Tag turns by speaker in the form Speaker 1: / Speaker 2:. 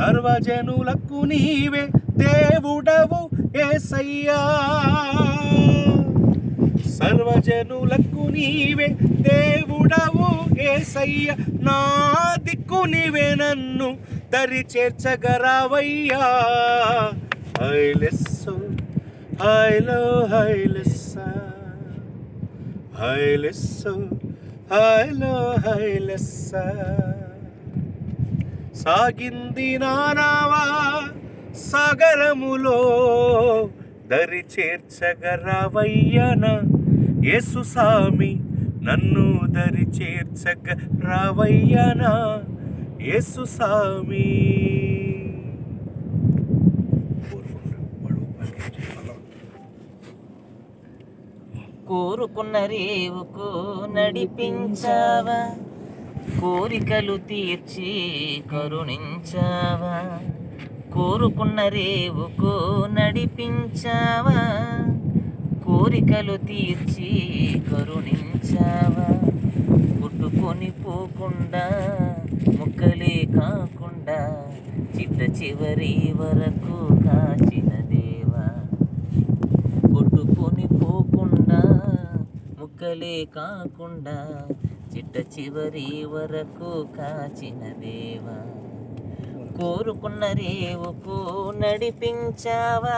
Speaker 1: సర్వజనులకు నీవే దేవుడవు ఏసయ్యా. సర్వజనులకు నీవే దేవుడవు ఏసయ్య. నా దిక్కు నీవే నన్ను దరి చేర్చగరావయ్యా. హైలెస్సు హైలో హైలెస్స హైలెస్సు హైలో హైలెస్స సాగింది నానావా సాగరములో దరి చేర్చగరావయ్యన యేసు సామి నన్ను దరి చేర్చగ రావయ్యన. యేసు సామి.
Speaker 2: కోరుకున్న రేవుకు నడిపించావా? కోరికలు తీర్చి కరుణించావా? కోరుకున్న రేవుకు నడిపించావా? కోరికలు తీర్చి కరుణించావా? పుట్టుకొని పోకుండా ముక్కలే కాకుండా చిట్ట చివరి వరకు కాచిన దేవా. కొట్టుకొని పోకుండా ముక్కలే కాకుండా చిట్ట చివరి వరకు కాచిన దేవా. కోరుకున్న రేవుకు నడిపించావా.